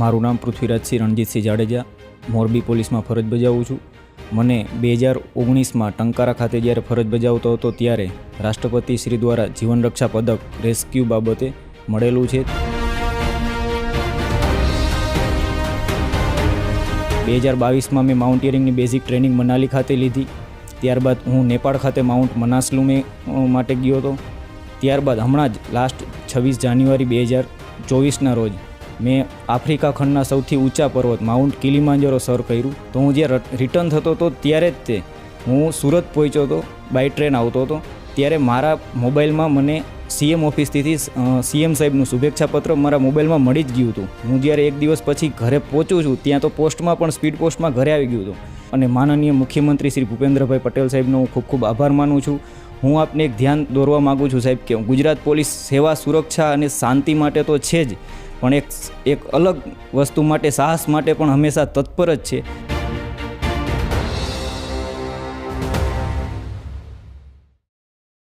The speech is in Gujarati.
મારું નામ પૃથ્વીરાજસિંહ રણજીતસિંહ જાડેજા, મોરબી પોલીસમાં ફરજ બજાવું છું. મને બે હજાર ઓગણીસમાં ટંકારા ખાતે જ્યારે ફરજ બજાવતો હતો ત્યારે રાષ્ટ્રપતિ શ્રી દ્વારા જીવન રક્ષા પદક રેસ્ક્યુ બાબતે મળેલું છે. બે હજાર બાવીસમાં મેં માઉન્ટેરિંગની બેઝિક ટ્રેનિંગ મનાલી ખાતે લીધી. ત્યારબાદ હું નેપાળ ખાતે માઉન્ટ મનાસલુમે માટે ગયો હતો. ત્યારબાદ હમણાં જ લાસ્ટ છવ્વીસ જાન્યુઆરી બે હજાર ચોવીસના રોજ મેં આફ્રિકા ખંડના સૌથી ઊંચા પર્વત માઉન્ટ કિલીમાંજરો સર કર્યું. તો હું જ્યારે રિટર્ન થતો હતો ત્યારે જ તે. હું સુરત પહોંચ્યો હતો, બાય ટ્રેન આવતો હતો. ત્યારે મારા મોબાઈલમાં મને સીએમ ઓફિસથી સીએમ સાહેબનું શુભેચ્છા પત્ર મારા મોબાઈલમાં મળી જ ગયું હતું. હું જ્યારે એક દિવસ પછી ઘરે પહોંચું છું, ત્યાં તો પોસ્ટમાં પણ સ્પીડ પોસ્ટમાં ઘરે આવી ગયું હતું. અને માનનીય મુખ્યમંત્રી શ્રી ભૂપેન્દ્રભાઈ પટેલ સાહેબનો હું ખૂબ ખૂબ આભાર માનું છું. હું આપને એક ધ્યાન દોરવા માગું છું સાહેબ કે ગુજરાત પોલીસ સેવા સુરક્ષા અને શાંતિ માટે તો છે જ. પણ એક એક અલગ વસ્તુ માટે સાહસ માટે પણ હંમેશા તત્પર જ છે.